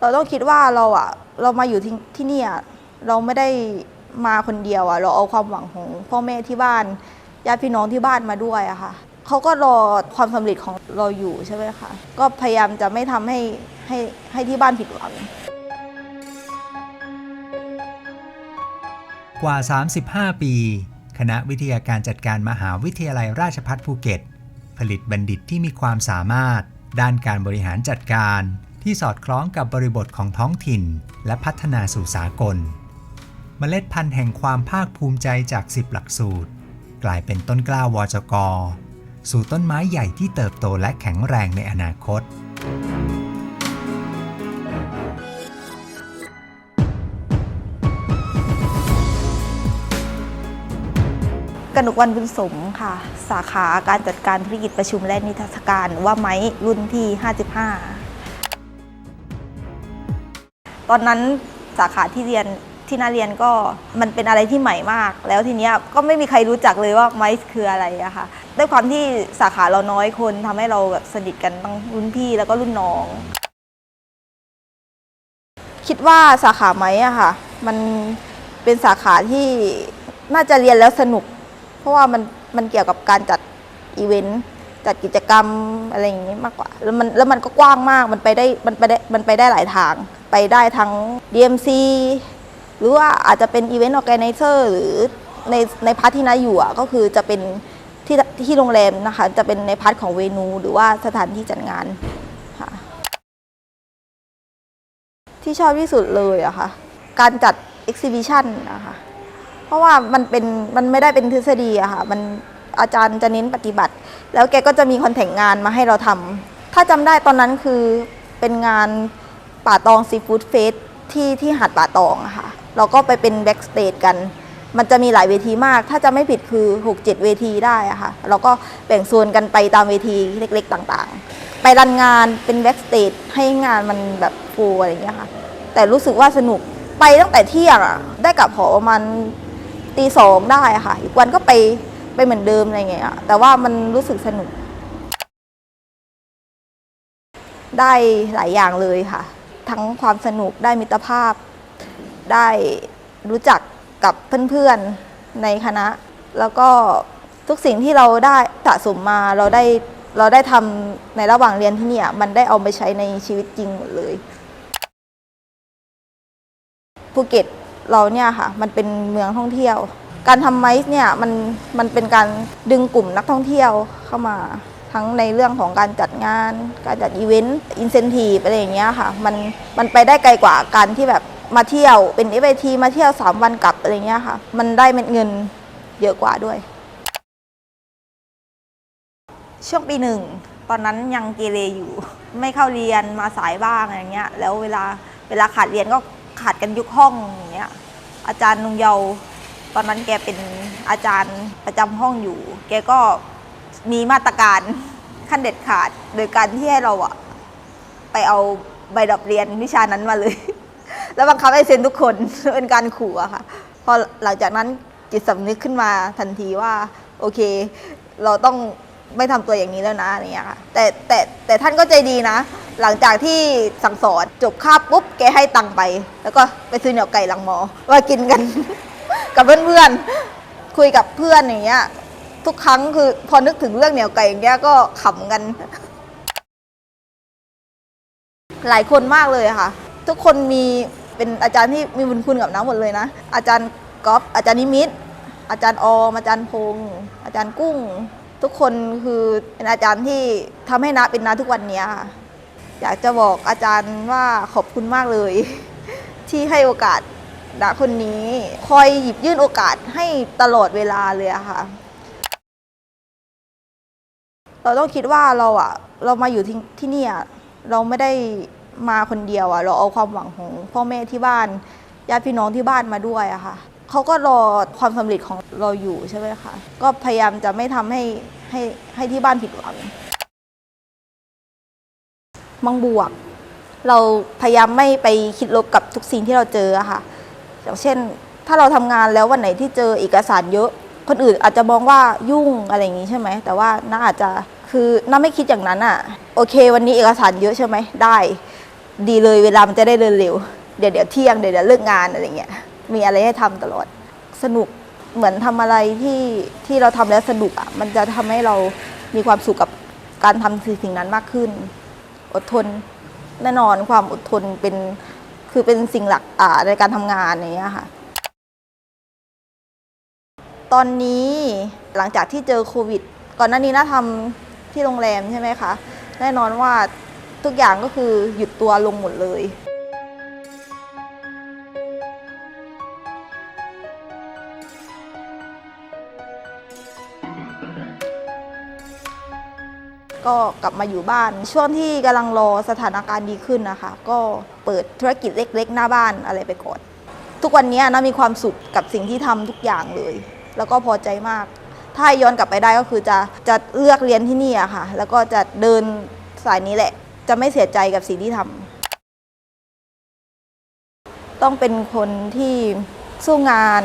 เราต้องคิดว่าเราอะเรามาอยู่ที่ที่นี่ยเราไม่ได้มาคนเดียวอะเราเอาความหวังของพ่อแม่ที่บ้านญาติพี่น้องที่บ้านมาด้วยอะค่ะเขาก็รอความสำเร็จของเราอยู่ใช่ไหมคะก็พยายามจะไม่ทำให้ให้ให้ที่บ้านผิดหวังกว่า 35 ปี คณะวิทยาการจัดการมหาวิทยาลัยราชภัฏภูเก็ต ผลิตบัณฑิตที่มีความสามารถ ด้านการบริหารจัดการ ที่สอดคล้องกับบริบทของท้องถิ่น และพัฒนาสู่สากล เมล็ดพันธุ์แห่งความภาคภูมิใจจาก 10 หลักสูตร กลายเป็นต้นกล้าวจกสู่ต้นไม้ใหญ่ที่เติบโตและแข็งแรงในอนาคต กนกวันบุญสมค่ะ สาขาการจัดการธุรกิจประชุมและนิทรรศการว่าไม้รุ่นที่ 55 ตอนนั้นสาขาที่เรียนที่น่าเรียนก็มันเป็นอะไรที่ใหม่มาก แล้วทีเนี้ยก็ไม่มีใครรู้จักเลยว่าไม้คืออะไรอะค่ะด้วยความที่สาขาเราน้อยคนทำให้เราแบบสนิทกันทั้งรุ่นพี่แล้วก็รุ่นน้อง คิดว่าสาขาไหมอะค่ะ มันเป็นสาขาที่น่าจะเรียนแล้วสนุก เพราะว่ามันมันเกี่ยวกับการจัดอีเวนต์จัดกิจกรรมอะไรอย่างนี้มากกว่า แล้วมันแล้วมันก็กว้างมากมันไปได้มันไปได้มันไปได้หลายทาง ไปได้ทั้ง DMC หรือว่าอาจจะเป็นอีเวนต์ออแกไนเซอร์หรือในในพาร์ทที่นาอยู่อะก็คือจะเป็นที่ที่โรงแรมนะคะ จะเป็นในพาร์ทของเวนู หรือว่าสถานที่จัดงานค่ะที่ชอบที่สุดเลยอะค่ะการจัด exhibition นะคะเพราะว่ามันเป็นมันไม่ได้เป็นทฤษฎีอะค่ะมันอาจารย์จะเน้นปฏิบัติ แล้วแกก็จะมีคอนแทคงานมาให้เราทำถ้าจำได้ตอนนั้นคือเป็นงาน ป่าตองซีฟู้ดเฟสที่ที่หาดป่าตองอะค่ะเราก็ไปเป็นแบ็กสเตจกัน มันจะมีหลายเวทีมาก ถ้าจะไม่ผิดคือ 6-7 เวทีได้อะค่ะเราก็แบ่งโซนกันไปตามเวทีเล็กๆ ต่างๆ ไปรันงานเป็นแบ็กสเตจให้งานมันแบบฟูอะไรอย่างเงี้ยค่ะ แต่รู้สึกว่าสนุกไปตั้งแต่เที่ยงอะได้กลับหอประมาณตีสองได้อะค่ะ อีกวันก็ไปไปเหมือนเดิมอะไรเงี้ยแต่ว่ามันรู้สึกสนุก ได้หลายอย่างเลยค่ะ ทั้งความสนุกได้มิตรภาพ ได้รู้จักกับเพื่อนๆในคณะ แล้วก็ทุกสิ่งที่เราได้สะสมมาเราได้เราได้ทำในระหว่างเรียนที่เนี่ยมันได้เอาไปใช้ในชีวิตจริงหมดเลยภูเก็ตเราเนี่ยค่ะมันเป็นเมืองท่องเที่ยว การทำไมซ์เนี่ยมันมันเป็นการดึงกลุ่มนักท่องเที่ยวเข้ามา ทั้งในเรื่องของการจัดงาน การจัดอีเวนต์อินเซนティอะไรอย่างเงี้ยค่ะ มันมันไปได้ไกลกว่าการที่แบบมาเที่ยวเป็นเอฟไอทีมาเที่ยว 3 วันกลับอะไรเงี้ยค่ะ มันได้เม็ดเงินเยอะกว่าด้วย ช่วงปีหนึ่ง ตอนนั้นยังเกเรอยู่ ไม่เข้าเรียนมาสายบ้างอะไรเงี้ย แล้วเวลาเวลาขาดเรียนก็ขาดกันยุคห้องอย่างเงี้ย อาจารย์นุงเยาตอนนั้นแกเป็นอาจารย์ประจำห้องอยู่ แกก็ มีมาตรการขั้นเด็ดขาด โดยการที่ให้เราอะไปเอาใบดับเรียนวิชานั้นมาเลย แล้วบังคับให้เซ็นทุกคนเป็นการขู่อะค่ะ พอหลังจากนั้นจิตสำนึกขึ้นมาทันทีว่า โอเค เราต้องไม่ทำตัวอย่างนี้แล้วนะอะไรเงี้ยค่ะแต่แต่แต่ท่านก็ใจดีนะ หลังจากที่สั่งสอนจบคาบปุ๊บแกให้ตังค์ไป แล้วก็ไปซื้อเหนียวไก่หลังหมอว่ากินกัน กับเพื่อนๆคุยกับเพื่อนอย่างเงี้ย ทุกครั้งคือพอนึกถึงเรื่องเหนียวไก่อย่างเงี้ยก็ขำกัน หลายคนมากเลยค่ะ ทุกคนมีเป็นอาจารย์ที่มีบุญคุณกับน้ำหมดเลยนะ อาจารย์ก๊อฟอาจารย์นิมิตอาจารย์ออมอาจารย์พงษ์อาจารย์กุ้ง ทุกคนคือเป็นอาจารย์ที่ทำให้นาเป็นนาทุกวันนี้ค่ะอยากจะบอกอาจารย์ว่าขอบคุณมากเลย ที่ให้โอกาสณคนนี้ คอยหยิบยื่นโอกาสให้ตลอดเวลาเลยค่ะ เราต้องคิดว่าเราอะเรามาอยู่ที่ที่เนี่ยเราไม่ได้มาคนเดียวอะเราเอาความหวังของพ่อแม่ที่บ้านญาติพี่น้องที่บ้านมาด้วยอะค่ะเขาก็รอความสำเร็จของเราอยู่ใช่ไหมคะก็พยายามจะไม่ทำให้ให้ให้ที่บ้านผิดหวังมังบวก เราพยายามไม่ไปคิดลบกับทุกสิ่งที่เราเจออะค่ะอย่างเช่น ถ้าเราทำงานแล้ววันไหนที่เจอเอกสารเยอะ คนอื่นอาจจะมองว่ายุ่งอะไรอย่างนี้ใช่ไหมแต่ว่าน้าอาจจะ คือน้าไม่คิดอย่างนั้นอะโอเค วันนี้เอกสารเยอะใช่ไหมได้ ดีเลยเวลามันจะได้เดินเร็วเดี๋ยวเดี๋ยวเที่ยงเดี๋ยวเดี๋ยวเลิกงานอะไรเงี้ยมีอะไรให้ทำตลอด สนุกเหมือนทำอะไรที่ที่เราทำแล้วสนุกอะมันจะทำให้เรามีความสุขกับการทำสิ่งนั้นมากขึ้น อดทนแน่นอนความอดทนเป็นคือเป็นสิ่งหลักอ่าในการทำงานอย่างเงี้ยค่ะ ตอนนี้หลังจากที่เจอโควิด ก่อนหน้านี้น่าทำ ที่โรงแรมใช่ไหมคะแน่นอนว่าทุกอย่างก็คือหยุดตัวลงหมดเลยก็กลับมาอยู่บ้าน ช่วงที่กำลังรอสถานการณ์ดีขึ้นนะคะ ก็เปิดธุรกิจเล็ก ๆ หน้าบ้านอะไรไปก่อน ทุกวันนี้นะมีความสุขกับสิ่งที่ทำทุกอย่างเลย แล้วก็พอใจมาก ถ้าย้อนกลับไปได้ก็คือจะจะเลือกเรียนที่นี่อะค่ะ แล้วก็จะเดินสายนี้แหละ จะไม่เสียใจกับสิ่งที่ทำต้องเป็นคนที่สู้งาน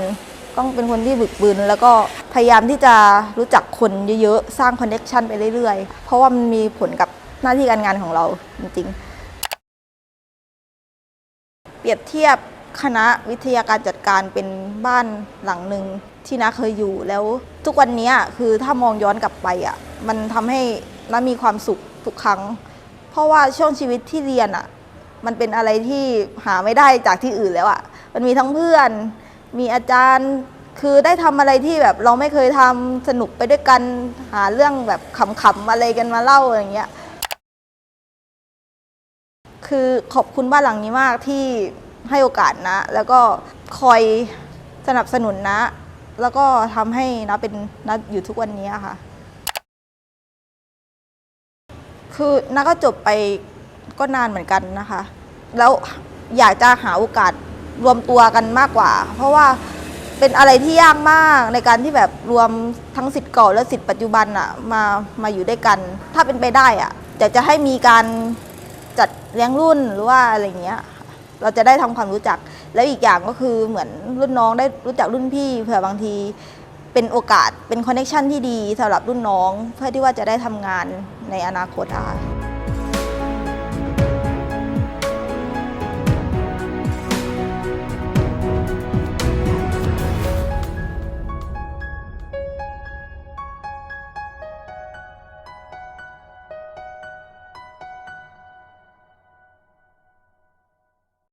ต้องเป็นคนที่บึกบึนแล้วก็พยายามที่จะรู้จักคนเยอะๆ สร้างคอนเน็ชันไปเรื่อยๆ เพราะว่ามันมีผลกับหน้าที่การงานของเราจริงๆ เปรียบเทียบคณะวิทยาการจัดการเป็นบ้านหลังหนึ่ง ที่น้าเคยอยู่แล้วทุกวันนี้คือถ้ามองย้อนกลับไปอะมันทำให้น้ามีความสุขทุกครั้ง เพราะว่าช่วงชีวิตที่เรียนอะมันเป็นอะไรที่หาไม่ได้จากที่อื่นแล้วอะมันมีทั้งเพื่อน มีอาจารย์คือได้ทำอะไรที่แบบเราไม่เคยทำสนุกไปด้วยกันหาเรื่องแบบขำๆอะไรกันมาเล่าอะไรอย่างเงี้ยคือขอบคุณบ้านหลังนี้มากที่ให้โอกาสนะ แล้วก็คอยสนับสนุนนะ แล้วก็ทำให้นะเป็นนะอยู่ทุกวันนี้ค่ะ คือน้าก็จบไปก็นานเหมือนกันนะคะ แล้วอยากจะหาโอกาสรวมตัวกันมากกว่า เพราะว่าเป็นอะไรที่ยากมากในการที่แบบรวมทั้งสิทธิ์เก่าและสิทธิ์ปัจจุบันอะมามาอยู่ด้วยกัน ถ้าเป็นไปได้อะอยากจะให้มีการจัดเลี้ยงรุ่นหรือว่าอะไรเงี้ย เราจะได้ทำความรู้จัก แล้วอีกอย่างก็คือเหมือนรุ่นน้องได้รู้จักรุ่นพี่เผื่อบางทีเป็นโอกาสเป็นคอนเน็ชันที่ดีสำหรับรุ่นน้อง เพื่อที่ว่าจะได้ทำงานในอนาคตอะค่ะ